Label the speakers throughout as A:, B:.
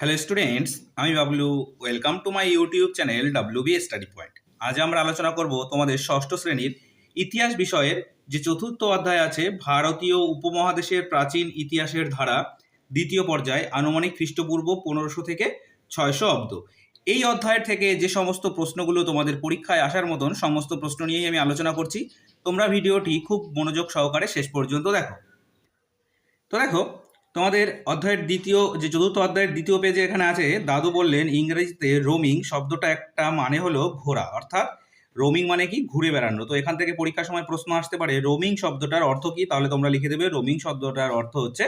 A: Hello students আমি Bablu welcome to my YouTube channel W B study point আজ আমরা আলোচনা করব তোমাদের ষষ্ঠ শ্রেণির ইতিহাস বিষয়ের, যে চতুর্থ অধ্যায় আছে, ভারতীয় উপমহাদেশের প্রাচীন ইতিহাসের ধারা, দ্বিতীয় পর্যায়ে, আনুমানিক খ্রিস্টপূর্ব পনেরোশো থেকে ছয়শো অব্দ। এই অধ্যায়ের থেকে যে সমস্ত প্রশ্নগুলো তোমাদের পরীক্ষায় আসার মতন, সমস্ত প্রশ্ন নিয়েই আমি আলোচনা করছি। তোমরা ভিডিওটি খুব মনোযোগ সহকারে শেষ পর্যন্ত দেখো। তো দেখো তোমাদের অধ্যায়ের দ্বিতীয়, যে চতুর্থ অধ্যায়ের দ্বিতীয় পেজে এখানে আছে, দাদু বললেন, ইংরেজিতে রোমিং শব্দটা একটা মানে হলো ঘোরা, অর্থাৎ রোমিং মানে কি? ঘুরে বেড়ানো। তো এখান থেকে পরীক্ষার সময় প্রশ্ন আসতে পারে রোমিং শব্দটার অর্থ কি? তাহলে তোমরা লিখে দেবে রোমিং শব্দটার অর্থ হচ্ছে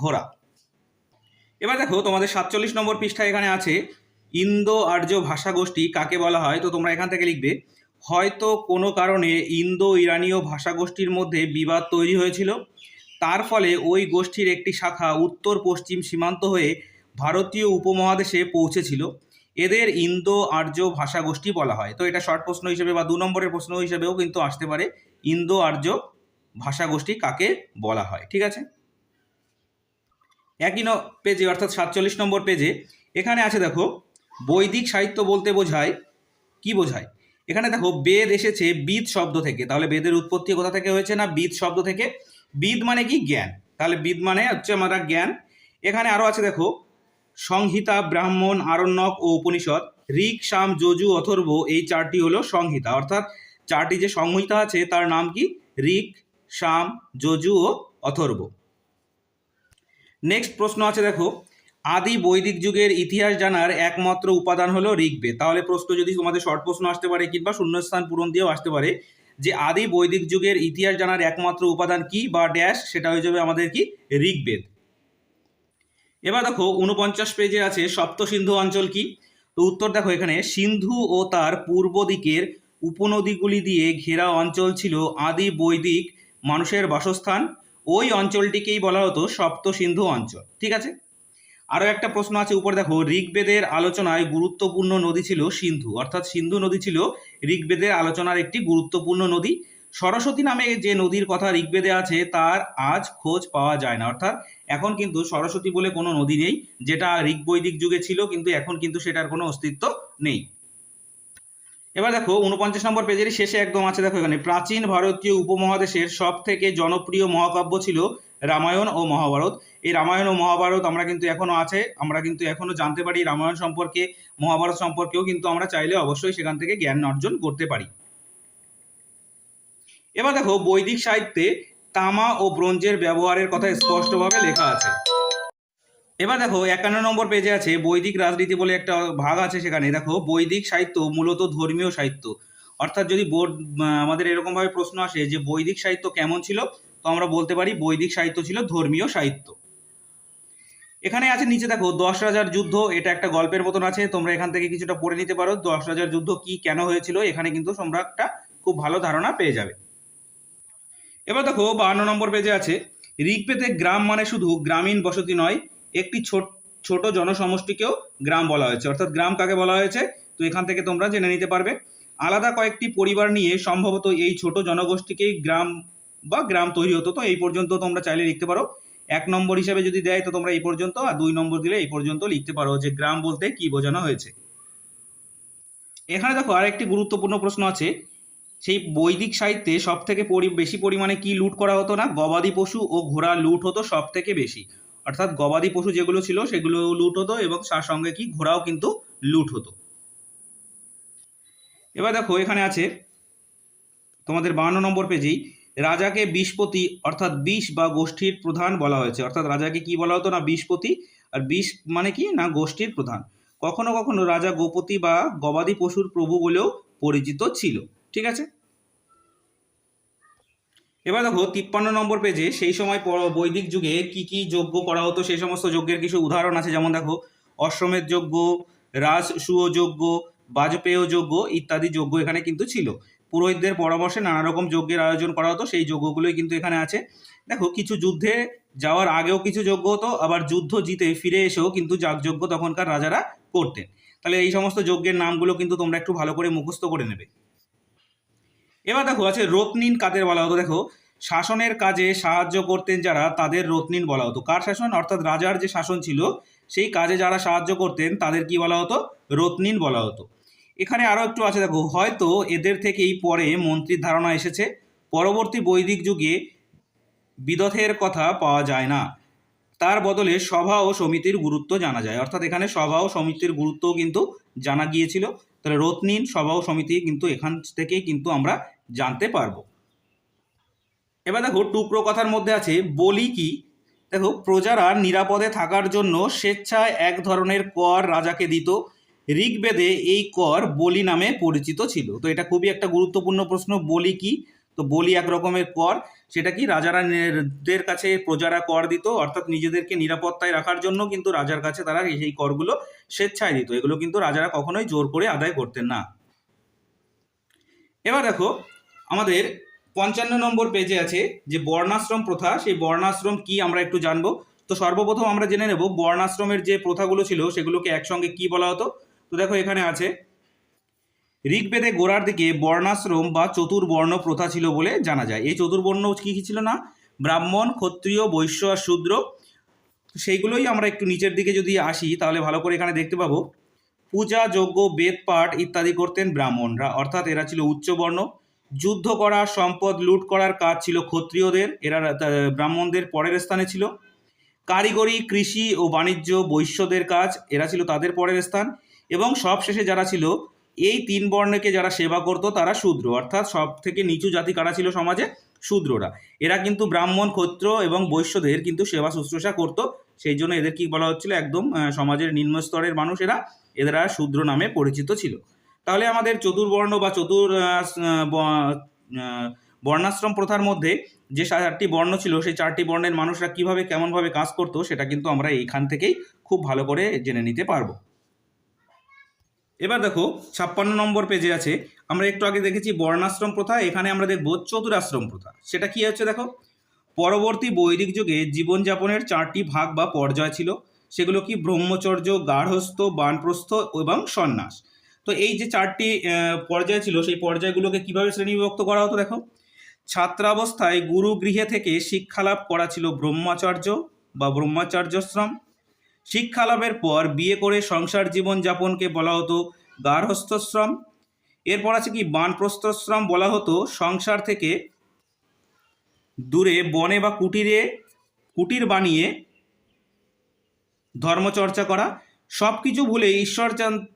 A: ঘোরা। এবার দেখো, তোমাদের সাতচল্লিশ নম্বর পৃষ্ঠা এখানে আছে ইন্দো আর্য ভাষা গোষ্ঠী কাকে বলা হয়? তো তোমরা এখান থেকে লিখবে, হয়তো কোনো কারণে ইন্দো ইরানীয় ভাষা গোষ্ঠীর মধ্যে বিবাদ তৈরি হয়েছিল তার ফলে ওই গোষ্ঠীর একটি শাখা উত্তর পশ্চিম সীমান্ত হয়ে ভারতীয় উপমহাদেশে পৌঁছেছিল। এদের ইন্দো আর্য ভাষা গোষ্ঠী বলা হয়। তো এটা শর্ট প্রশ্ন হিসেবে বা দু নম্বরের প্রশ্ন হিসেবেও কিন্তু আসতে পারে। ইন্দো আর্য ভাষা গোষ্ঠী কাকে বলা হয়, ঠিক আছে? একই পেজে, অর্থাৎ সাতচল্লিশ নম্বর পেজে, এখানে আছে দেখো, বৈদিক সাহিত্য বলতে বোঝায়, কি বোঝায়? এখানে দেখো, বেদ এসেছে বিদ শব্দ থেকে। তাহলে বেদের উৎপত্তি কোথা থেকে হয়েছে না বিদ শব্দ থেকে? বিদ মানে কি? জ্ঞান। তাহলে বিদ মানে হচ্ছে আমরা জ্ঞান। এখানে আরও আছে দেখো, সংহিতা, ব্রাহ্মণ, আরণ্যক ও উপনিষদ, ঋক, সাম, যজু, অথর্ব, এই চারটি হলো সংহিতা। অর্থাৎ চারটি যে সংহিতা আছে, তার নাম কি? ঋক, সাম, যজু ও অথর্ব। নেক্সট প্রশ্ন আছে দেখো, আদি বৈদিক যুগের ইতিহাস জানার একমাত্র উপাদান হলো ঋগ্বেদ। তাহলে প্রশ্ন যদি তোমাদের শর্ট প্রশ্ন আসতে পারে কিংবা শূন্যস্থান পূরণ দিয়েও আসতে পারে যে আদি বৈদিক যুগের ইতিহাস জানার একমাত্র উপাদান কি বা ড্যাশ, সেটা হয়ে যাবে আমাদের কি? ঋগ্বেদ। এবার দেখো উনপঞ্চাশ পেজে আছে সপ্ত সিন্ধু অঞ্চল কি? তো উত্তর দেখো এখানে, সিন্ধু ও তার পূর্ব দিকের উপনদীগুলি দিয়ে ঘেরা অঞ্চল ছিল আদি বৈদিক মানুষের বাসস্থান। ওই অঞ্চলটিকেই বলা হতো সপ্ত সিন্ধু অঞ্চল। ঠিক আছে? আরও একটা প্রশ্ন আছে, উপরে দেখো, ঋগ্বেদের আলোচনায় গুরুত্বপূর্ণ নদী ছিল সিন্ধু। অর্থাৎ সিন্ধু নদী ছিল ঋগ্বেদের আলোচনার একটি গুরুত্বপূর্ণ নদী। সরস্বতী নামে যে নদীর কথা ঋগ্বেদে আছে, তার আজ খোঁজ পাওয়া যায় না। অর্থাৎ এখন কিন্তু সরস্বতী বলে কোনো নদী নেই, যেটা ঋগ বৈদিক যুগে ছিল, কিন্তু এখন কিন্তু সেটার কোনো অস্তিত্ব নেই। এবার দেখো উনপঞ্চাশ নম্বর পেজের শেষে একদম আছে, দেখো এখানে, প্রাচীন ভারতীয় উপমহাদেশের সব থেকে জনপ্রিয় মহাকাব্য ছিল রামায়ণ ও মহাভারত। এই রামায়ণ ও মহাভারত আমরা কিন্তু এখনও আছে। আমরা কিন্তু এখনও জানতে পারি রামায়ণ সম্পর্কে, মহাভারত সম্পর্কেও কিন্তু আমরা চাইলে অবশ্যই সেখান থেকে জ্ঞান অর্জন করতে পারি। এবার দেখো, বৈদিক সাহিত্যে তামা ও ব্রোঞ্জের ব্যবহারের কথা স্পষ্টভাবে লেখা আছে। এবার দেখো, একান্ন নম্বর পেজে আছে, বৈদিক রাজনীতি বলে একটা ভাগ আছে সেখানে। দেখো, বৈদিক সাহিত্য মূলত ধর্মীয় সাহিত্য। অর্থাৎ যদি বোর্ড আমাদের এরকমভাবে প্রশ্ন আসে যে বৈদিক সাহিত্য কেমন ছিল তো আমরা বলতে পারি বৈদিক সাহিত্য ছিল ধর্মীয় সাহিত্য। এখানে আছে নিচে দেখো, দশ রাজার যুদ্ধ, এটা একটা গল্পের মতন আছে, তোমরা এখান থেকে কিছুটা পড়ে নিতে পারো, দশ রাজার যুদ্ধ কি কেন হয়েছিল, এখানে কিন্তু তোমরা একটা খুব ভালো ধারণা পেয়ে যাবে। এবার দেখো, বাহান্ন নম্বর পেজে আছে, ঋগ্বেদে গ্রাম মানে শুধু গ্রামীণ বসতি নয়, একটি ছোট ছোট জনসমষ্টিকেও গ্রাম বলা হয়েছে। অর্থাৎ গ্রাম কাকে বলা হয়েছে? তো এখান থেকে তোমরা জেনে নিতে পারবে। আলাদা কয়েকটি পরিবার নিয়ে সম্ভবত এই ছোট জনগোষ্ঠীকেই গ্রাম বা গ্রাম তৈরি হতো, তো এই পর্যন্ত তোমরা চাইলে লিখতে পারো। এক নম্বর হিসেবে যদি দেয়, তো তোমরা এই পর্যন্ত, আর দুই নম্বর দিলে এই পর্যন্ত লিখতে পারো যে গ্রাম বলতে কি বোঝানো হয়েছে। এখানে দেখো আরেকটি গুরুত্বপূর্ণ প্রশ্ন আছে। সেই বৈদিক সাহিত্যে সব থেকে বেশি পরিমাণে কি লুট করা হতো না? গবাদি পশু ও ঘোড়া লুট হতো সব থেকে বেশি। অর্থাৎ গবাদি পশু যেগুলো ছিল, সেগুলো লুট হতো এবং তার সঙ্গে কি ঘোড়াও কিন্তু লুট হতো। এবার দেখো এখানে আছে তোমাদের বাহান্ন নম্বর পেজেই রাজাকে বিষপতি, অর্থাৎ বিষ বা গোষ্ঠীর প্রধান বলা হয়েছে। অর্থাৎ রাজাকে কি বলা হতো না? বিষপতি। আর বিষ মানে কি? না, গোষ্ঠীর প্রধান। কখনো কখনো রাজা গোপতি বা গবাদি পশুর প্রভু বলেও পরিচিত ছিল। ঠিক আছে? এবার দেখো, তিপ্পান্ন নম্বর পেজে সেই সময় বৈদিক যুগে কি কি যজ্ঞ করা হতো? সেই সমস্ত যজ্ঞের কিছু উদাহরণ আছে। যেমন দেখো, অশ্বমেধ যজ্ঞ, রাজসূয় যজ্ঞ, বাজপেয় যজ্ঞ ইত্যাদি যজ্ঞ এখানে কিন্তু ছিল। পুরোহিতদের পরামর্শে নানা রকম যজ্ঞের আয়োজন করা হতো, সেই যজ্ঞগুলোই কিন্তু এখানে আছে। দেখো, কিছু যুদ্ধে যাওয়ার আগেও কিছু যজ্ঞ হতো, আবার যুদ্ধ জিতে ফিরে এসেও কিন্তু যাগযজ্ঞ তখনকার রাজারা করতেন। তাহলে এই সমস্ত যজ্ঞের নামগুলো কিন্তু তোমরা একটু ভালো করে মুখস্থ করে নেবে। এবার দেখো, আছে রত্নিন কাদের বলা হতো। দেখো, শাসনের কাজে সাহায্য করতেন যারা, তাদের রত্নিন বলা হতো। কার শাসন? অর্থাৎ রাজার যে শাসন ছিল, সেই কাজে যারা সাহায্য করতেন, তাদের কি বলা হতো? রত্নিন বলা হতো। এখানে আরও একটু আছে দেখো, হয়তো এদের থেকেই পরে মন্ত্রীর ধারণা এসেছে, পরবর্তী বৈদিক যুগে বিদথের কথা পাওয়া যায় না। তার বদলে সভা ও সমিতির গুরুত্ব জানা যায়। অর্থাৎ এখানে সভা ও সমিতির গুরুত্বও কিন্তু জানা গিয়েছিল। তাহলে রত্নিন সভা ও সমিতি কিন্তু এখান থেকেই কিন্তু আমরা জানতে পারব। এবার দেখো, টুকরো কথার মধ্যে আছে, বলি কি? দেখো, প্রজারা নিরাপদে থাকার জন্য স্বেচ্ছায় এক ধরনের কর রাজাকে দিত ঋগ্বেদে এই কর বলি নামে পরিচিত ছিল। তো এটা খুবই একটা গুরুত্বপূর্ণ প্রশ্ন, বলি কি? তো বলি এক রকমের কর, সেটা কি রাজারা দের কাছে প্রজারা কর দিত, অর্থাৎ নিজেদেরকে নিরাপত্তায় রাখার জন্য কিন্তু রাজার কাছে তারা এই করগুলো স্বেচ্ছায় দিত। এগুলো কিন্তু রাজারা কখনোই জোর করে আদায় করতেন না। এবার দেখো, আমাদের পঞ্চান্ন নম্বর পেজে আছে যে বর্ণাশ্রম প্রথা, সেই বর্ণাশ্রম কি আমরা একটু জানব। তো সর্বপ্রথম আমরা জেনে নেব, বর্ণাশ্রমের যে প্রথাগুলো ছিল, সেগুলোকে একসঙ্গে কি বলা হতো? তো দেখো এখানে আছে, ঋগ্বেদে গোড়ার দিকে বর্ণাশ্রম বা চতুর্বর্ণ প্রথা ছিল বলে জানা যায়। এই চতুর্বর্ণ কি কি ছিল না? ব্রাহ্মণ, ক্ষত্রিয়, বৈশ্য আর শূদ্র, সেইগুলোই আমরা একটু নিচের দিকে যদি আসি, তাহলে ভালো করে এখানে দেখতে পাবো। পূজা, যজ্ঞ, বেদ, পাঠ ইত্যাদি করতেন ব্রাহ্মণরা। অর্থাৎ এরা ছিল উচ্চবর্ণ। যুদ্ধ করা, সম্পদ লুট করার কাজ ছিল ক্ষত্রিয়দের। এরা ব্রাহ্মণদের পরের স্থানে ছিল। কারিগরি, কৃষি ও বাণিজ্য বৈশ্যদের কাজ, এরা ছিল তাদের পরের স্থান। এবং সবশেষে যারা ছিল, এই তিন বর্ণকে যারা সেবা করতো তারা শূদ্র। অর্থাৎ সব থেকে নিচু জাতি কারা ছিল সমাজে? শূদ্ররা। এরা কিন্তু ব্রাহ্মণ ক্ষত্র এবং বৈশ্যদের কিন্তু সেবা শুশ্রূষা করতো। সেই জন্য এদের কি বলা হচ্ছিল? একদম সমাজের নিম্ন স্তরের মানুষেরা এরা শূদ্র নামে পরিচিত ছিল। তাহলে আমাদের চতুর্বর্ণ বা চতুর বর্ণাশ্রম প্রথার মধ্যে যে চারটি বর্ণ ছিল, সেই চারটি বর্ণের মানুষরা কীভাবে, কেমনভাবে কাজ করতো, সেটা কিন্তু আমরা এইখান থেকেই খুব ভালো করে জেনে নিতে পারব। এবার দেখো, ছাপ্পান্ন নম্বর পেজে আছে, আমরা একটু আগে দেখেছি বর্ণাশ্রম প্রথা, এখানে আমরা দেখব চতুরাশ্রম প্রথা। সেটা কি হচ্ছে দেখো? পরবর্তী বৈদিক যুগে জীবনযাপনের চারটি ভাগ বা পর্যায় ছিল, সেগুলো কি ব্রহ্মচর্য, গার্হস্থ, বানপ্রস্থ এবং সন্ন্যাস। তো এই যে চারটি পর্যায় ছিল, সেই পর্যায়গুলোকে কীভাবে শ্রেণীবিভক্ত করা হতো দেখো? ছাত্রাবস্থায় গুরু গৃহে থেকে শিক্ষালাভ করা ছিল ব্রহ্মচর্য বা ব্রহ্মচর্যশ্রম শিক্ষালাভের পর বিয়ে করে সংসার জীবন যাপনকে বলা হতো গার্হস্থশ্রম এরপর আছে কি, বানপ্রস্থশ্রম বলা হতো সংসার থেকে দূরে বনে বা কুটিরে কুটির বানিয়ে ধর্মচর্চা করা। সব কিছু ভুলে ঈশ্বর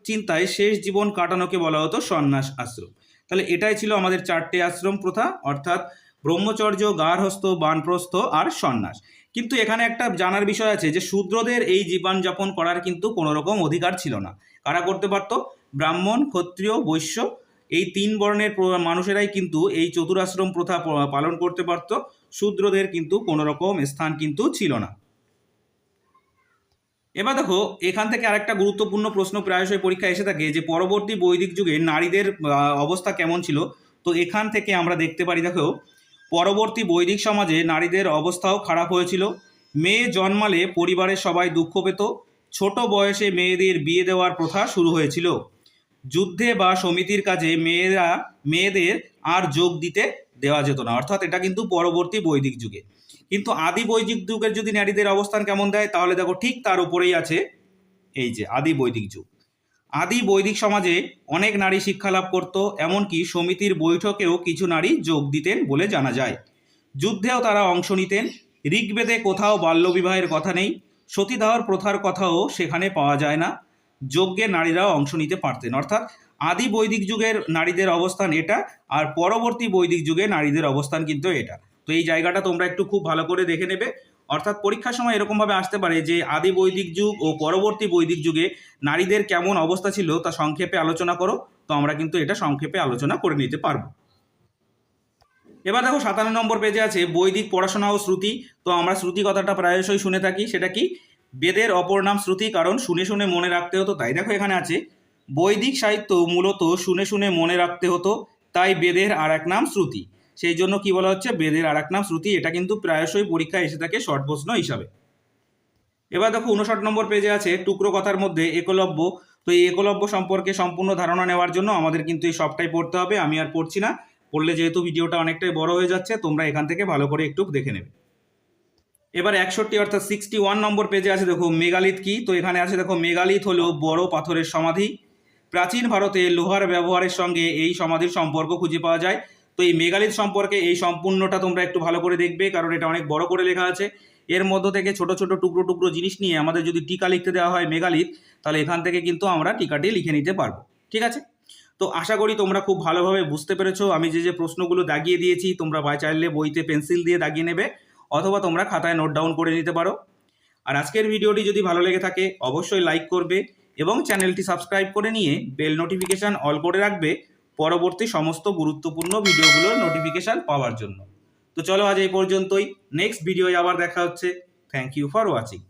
A: চিন্তায় শেষ জীবন কাটানোকে বলা হতো সন্ন্যাস আশ্রম। তাহলে এটাই ছিল আমাদের চারটে আশ্রম প্রথা, অর্থাৎ ব্রহ্মচর্য গার্হস্থ বানপ্রস্থ আর সন্ন্যাস। কিন্তু এখানে একটা জানার বিষয় আছে যে শূদ্রদের এই জীবনযাপন করার কিন্তু কোনো রকম অধিকার ছিল না। কারা করতে পারতো? ব্রাহ্মণ, ক্ষত্রিয়, বৈশ্য। এই তিন বর্ণের মানুষেরাই কিন্তু এই চতুরাশ্রম প্রথা পালন করতে পারতো। শূদ্রদের কিন্তু কোনো রকম স্থান কিন্তু ছিল না। এবার দেখো, এখান থেকে আরেকটা গুরুত্বপূর্ণ প্রশ্ন প্রায়শই পরীক্ষা এসে থাকে যে পরবর্তী বৈদিক যুগে নারীদের অবস্থা কেমন ছিল? তো এখান থেকে আমরা দেখতে পারি, দেখো পরবর্তী বৈদিক সমাজে নারীদের অবস্থাও খারাপ হয়েছিল। মেয়ে জন্মালে পরিবারের সবাই দুঃখ পেত। ছোট বয়সে মেয়েদের বিয়ে দেওয়ার প্রথা শুরু হয়েছিল। যুদ্ধে বা সমিতির কাজে মেয়েরা, মেয়েদের আর যোগ দিতে দেওয়া যেত না। অর্থাৎ এটা কিন্তু পরবর্তী বৈদিক যুগে। কিন্তু আদি বৈদিক যুগের যদি নারীদের অবস্থান কেমন দেয়, তাহলে দেখো ঠিক তার উপরেই আছে এই যে আদি বৈদিক যুগ। আদি বৈদিক সমাজে অনেক নারী শিক্ষা লাভ করত, এমনকি সমিতির বৈঠকেও কিছু নারী যোগ দিতেন বলে জানা যায়। যুদ্ধেও তারা অংশ নিতেন। ঋগ্বেদে কোথাও বাল্যবিবাহের কথা নেই, সতীদাহর প্রথার কথাও সেখানে পাওয়া যায় না। যজ্ঞে নারীরাও অংশ নিতে পারতেন। অর্থাৎ আদি বৈদিক যুগের নারীদের অবস্থান এটা, আর পরবর্তী বৈদিক যুগে নারীদের অবস্থান কিন্তু এটা। তো এই জায়গাটা তোমরা একটু খুব ভালো করে দেখে নেবে। অর্থাৎ পরীক্ষার সময় এরকমভাবে আসতে পারে যে আদি বৈদিক যুগ ও পরবর্তী বৈদিক যুগে নারীদের কেমন অবস্থা ছিল তা সংক্ষেপে আলোচনা করো। তো আমরা কিন্তু এটা সংক্ষেপে আলোচনা করে নিতে পারব। এবার দেখো সাতান্ন নম্বর পেজে আছে বৈদিক পড়াশোনা ও শ্রুতি। তো আমরা শ্রুতি কথাটা প্রায়শই শুনে থাকি, সেটা কি? বেদের অপর নাম শ্রুতি, কারণ শুনে শুনে মনে রাখতে হতো, তাই দেখো এখানে আছে। বৈদিক সাহিত্য মূলত শুনে শুনে মনে রাখতে হতো, তাই বেদের আর এক নাম শ্রুতি। সেই জন্য কি বলা হচ্ছে, বেদের আর নাম শ্রুতি, এটা কিন্তু প্রায়শই পরীক্ষায় এসে থাকে শর্ট প্রশ্ন হিসাবে। এবার দেখো উনষাট নম্বর পেজে আছে, টুকরো কথার মধ্যে একলব্য। তো এই একলব্য সম্পর্কে সম্পূর্ণ ধারণা নেওয়ার জন্য আমাদের কিন্তু এই সবটাই পড়তে হবে, আমি আর পড়ছি না। পড়লে যেহেতু ভিডিওটা অনেকটাই বড় হয়ে যাচ্ছে, তোমরা এখান থেকে ভালো করে একটু দেখে নেবে। এবার একষট্টি অর্থাৎ সিক্সটি ওয়ান নম্বর পেজে আছে, দেখো মেগালিথ কি? তো এখানে আছে, দেখো মেগালিথ হলো বড় পাথরের সমাধি। প্রাচীন ভারতে লোহার ব্যবহারের সঙ্গে এই সমাধির সম্পর্ক খুঁজে পাওয়া যায়। তো এই মেগালিথ সম্পর্কে এই সম্পূর্ণটা তোমরা একটু ভালো করে দেখবে, কারণ এটা অনেক বড় করে লেখা আছে। এর মধ্য থেকে ছোট ছোট টুকরো টুকরো জিনিস নিয়ে আমাদের যদি টিকা লিখতে দেওয়া হয় মেগালিথ, তাহলে এখান থেকে কিন্তু আমরা টিকাটি লিখে নিতে পারব। ঠিক আছে? তো আশা করি তোমরা খুব ভালোভাবে বুঝতে পেরেছ। আমি যে যে প্রশ্নগুলো দাগিয়ে দিয়েছি, তোমরা বাই চাইলে বইতে পেন্সিল দিয়ে দাগিয়ে নেবে, অথবা তোমরা খাতায় নোট ডাউন করে নিতে পারো। আর আজকের ভিডিওটি যদি ভালো লেগে থাকে, অবশ্যই লাইক করবে এবং চ্যানেলটি সাবস্ক্রাইব করে নিয়ে বেল নোটিফিকেশান অল করে রাখবে। পরবর্তী সমস্ত গুরুত্বপূর্ণ ভিডিওগুলোর নোটিফিকেশান পাওয়ার জন্য। তো চলো আজ এই পর্যন্তই। নেক্সট ভিডিওয় আবার দেখা হচ্ছে। Thank you for watching